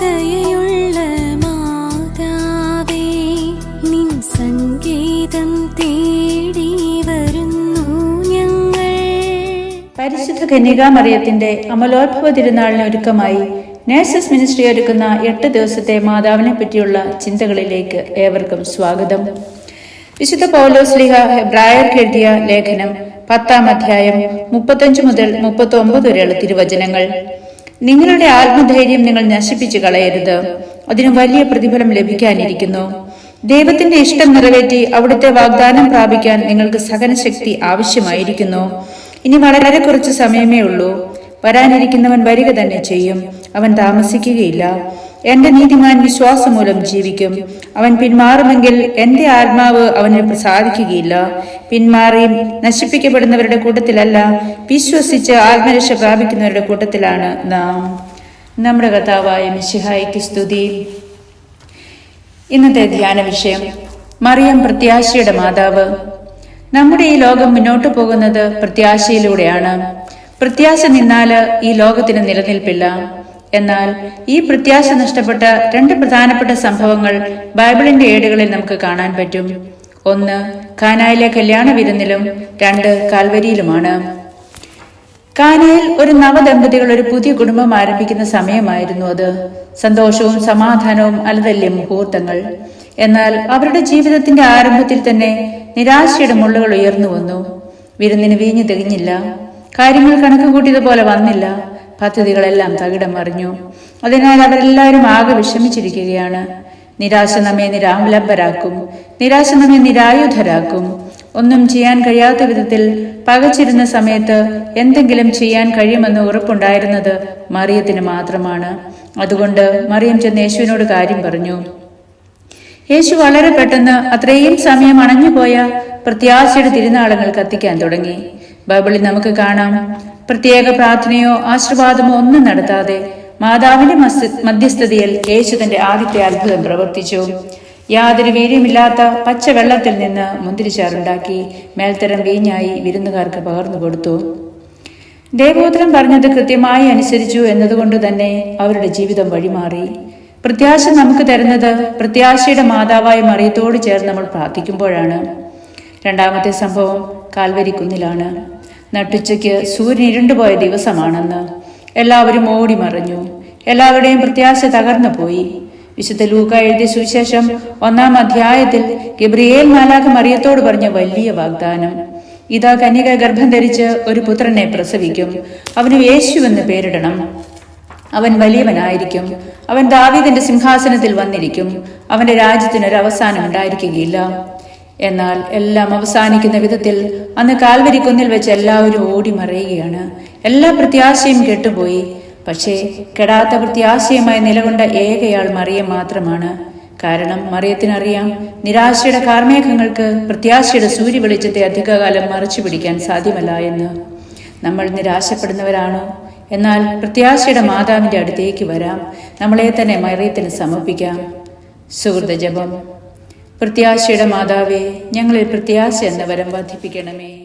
ദയയുള്ള മാതാവേ നിൻ സംഗീതം തേടി വരുന്നു ഞങ്ങൾ. പരിശുദ്ധ അമലോത്ഭവ തിരുനാളിന് ഒരുക്കമായി നേഴ്സസ് മിനിസ്ട്രി ഒരുക്കുന്ന എട്ട് ദിവസത്തെ മാതാവിനെ പറ്റിയുള്ള ചിന്തകളിലേക്ക് ഏവർക്കും സ്വാഗതം. വിശുദ്ധ പൗലോസ്ലിഹ ഹെബ്രായർക്ക് എഴുതിയ ലേഖനം പത്താം അധ്യായം മുപ്പത്തഞ്ച് മുതൽ മുപ്പത്തി ഒമ്പത് വരെയുള്ള തിരുവചനങ്ങൾ. നിങ്ങളുടെ ആത്മധൈര്യം നിങ്ങൾ നശിപ്പിച്ചു കളയരുത്. അതിന് വലിയ പ്രതിഫലം ലഭിക്കാനിരിക്കുന്നു. ദൈവത്തിന്റെ ഇഷ്ടം നിറവേറ്റി അവിടുത്തെ വാഗ്ദാനം പ്രാപിക്കാൻ നിങ്ങൾക്ക് സഹനശക്തി ആവശ്യമായിരിക്കുന്നു. ഇനി വളരെ കുറച്ച് സമയമേ ഉള്ളൂ. വരാനിരിക്കുന്നവൻ വരിക തന്നെ ചെയ്യും. അവൻ താമസിക്കുകയില്ല. എന്റെ നീതിമാൻ വിശ്വാസമൂലം ജീവിക്കും. അവൻ പിന്മാറുമെങ്കിൽ എന്റെ ആത്മാവ് അവന് പ്രസാദിക്കുകയില്ല. പിന്മാറി നശിപ്പിക്കപ്പെടുന്നവരുടെ കൂട്ടത്തിലല്ല വിശ്വസിച്ച് ആത്മരക്ഷ പ്രാപിക്കുന്നവരുടെ കൂട്ടത്തിലാണ് നാം. നമ്മുടെ കഥാവായ മിശിഹായിക്ക് സ്തുതി. ഇന്നത്തെ ധ്യാന വിഷയം മറിയം പ്രത്യാശയുടെ മാതാവ്. നമ്മുടെ ഈ ലോകം മുന്നോട്ടു പോകുന്നത് പ്രത്യാശയിലൂടെയാണ്. പ്രത്യാശ നിന്നാൽ ഈ ലോകത്തിന് നിലനിൽപ്പില്ല. എന്നാൽ ഈ പ്രത്യാശ നഷ്ടപ്പെട്ട രണ്ട് പ്രധാനപ്പെട്ട സംഭവങ്ങൾ ബൈബിളിന്റെ ഏടുകളിൽ നമുക്ക് കാണാൻ പറ്റും. ഒന്ന് കാനായിലെ കല്യാണ വിരുന്നിലും രണ്ട് കാൽവരിയിലുമാണ്. കാനയിൽ ഒരു നവദമ്പതികൾ ഒരു പുതിയ കുടുംബം ആരംഭിക്കുന്ന സമയമായിരുന്നു അത്. സന്തോഷവും സമാധാനവും അലതല്യ മുഹൂർത്തങ്ങൾ. എന്നാൽ അവരുടെ ജീവിതത്തിന്റെ ആരംഭത്തിൽ തന്നെ നിരാശയുടെ മുള്ളുകൾ ഉയർന്നു വന്നു. വിരുന്നിന് വീഞ്ഞു തികഞ്ഞില്ല. കാര്യങ്ങൾ കണക്ക് കൂട്ടിയതുപോലെ വന്നില്ല. പദ്ധതികളെല്ലാം തകിടം മറിഞ്ഞു. അതിനാൽ അവരെല്ലാവരും ആകെ വിഷമിച്ചിരിക്കുകയാണ്. നിരാശ നമ്മെ നിരാംലംബരാക്കും. നിരാശ നമ്മെ നിരായുധരാക്കും. ഒന്നും ചെയ്യാൻ കഴിയാത്ത വിധത്തിൽ പകച്ചിരുന്ന സമയത്ത് എന്തെങ്കിലും ചെയ്യാൻ കഴിയുമെന്ന് ഉറപ്പുണ്ടായിരുന്നത് മറിയത്തിന് മാത്രമാണ്. അതുകൊണ്ട് മറിയം ചെന്ന് യേശുവിനോട് കാര്യം പറഞ്ഞു. യേശു വളരെ പെട്ടെന്ന് അത്രയും സമയം അണഞ്ഞുപോയ പ്രത്യാശയുടെ തിരുനാളങ്ങൾ കത്തിക്കാൻ തുടങ്ങി. ബൈബിളിൽ നമുക്ക് കാണാം പ്രത്യേക പ്രാർത്ഥനയോ ആശീർവാദമോ ഒന്നും നടത്താതെ മാതാവിന്റെ മധ്യസ്ഥതയിൽ യേശു തന്റെ ആദ്യത്തെ അത്ഭുതം പ്രവർത്തിച്ചു. യാതൊരു വീര്യമില്ലാത്ത പച്ചവെള്ളത്തിൽ നിന്ന് മുന്തിരിച്ചാറുണ്ടാക്കി മേൽത്തരം വീഞ്ഞായി വിരുന്നുകാർക്ക് പകർന്നു കൊടുത്തു. ദേവോത്തരം പറഞ്ഞത് കൃത്യമായി അനുസരിച്ചു എന്നതുകൊണ്ട് തന്നെ അവരുടെ ജീവിതം വഴിമാറി. പ്രത്യാശ നമുക്ക് തരുന്നത് പ്രത്യാശയുടെ മാതാവായ മറിയത്തോട് ചേർന്ന് നമ്മൾ പ്രാർത്ഥിക്കുമ്പോഴാണ്. രണ്ടാമത്തെ സംഭവം കാൽവരി കുന്നിലാണ്. നട്ടുച്ചയ്ക്ക് സൂര്യൻ ഇരുണ്ടുപോയ ദിവസമാണെന്ന് എല്ലാവരും ഓടി മറഞ്ഞു എല്ലാവരുടെയും പ്രത്യാശ തകർന്നു പോയി വിശുദ്ധ ലൂക്ക എഴുതിയ സുവിശേഷം ഒന്നാം അധ്യായത്തിൽ ഗബ്രിയേൽ മാലാഖ മറിയത്തോട് പറഞ്ഞ വലിയ വാഗ്ദാനം. ഇതാ കന്യക ഗർഭം ധരിച്ച് ഒരു പുത്രനെ പ്രസവിക്കും. അവന് യേശു എന്ന് പേരിടണം. അവൻ വലിയവനായിരിക്കും. അവൻ ദാവീദിന്റെ സിംഹാസനത്തിൽ വന്നിരിക്കും. അവന്റെ രാജ്യത്തിന് ഒരു അവസാനം ഉണ്ടായിരിക്കുകയില്ല. എന്നാൽ എല്ലാം അവസാനിക്കുന്ന വിധത്തിൽ അന്ന് കാൽവരിക്കുന്നിൽ വെച്ച് എല്ലാവരും ഓടി മറയുകയാണ്. എല്ലാ പ്രത്യാശയും കെട്ടുപോയി. പക്ഷേ കെടാത്ത പ്രത്യാശയുമായി നിലകൊണ്ട ഏകയാൾ മറിയം മാത്രമാണ്. കാരണം മറിയത്തിനറിയാം നിരാശയുടെ കാർമേഘങ്ങൾക്ക് പ്രത്യാശയുടെ സൂര്യ വെളിച്ചത്തെ അധികകാലം മറച്ചു പിടിക്കാൻ സാധ്യമല്ല എന്ന്. നമ്മൾ നിരാശപ്പെടുന്നവരാണോ? എന്നാൽ പ്രത്യാശയുടെ മാതാവിന്റെ അടുത്തേക്ക് വരാം. നമ്മളെ തന്നെ മറിയത്തിന് സമർപ്പിക്കാം. സുഹൃത ജപം. പ്രത്യാശയുടെ മാതാവേ ഞങ്ങളിൽ പ്രത്യാശ എന്ന വരം വർദ്ധിപ്പിക്കണമേ.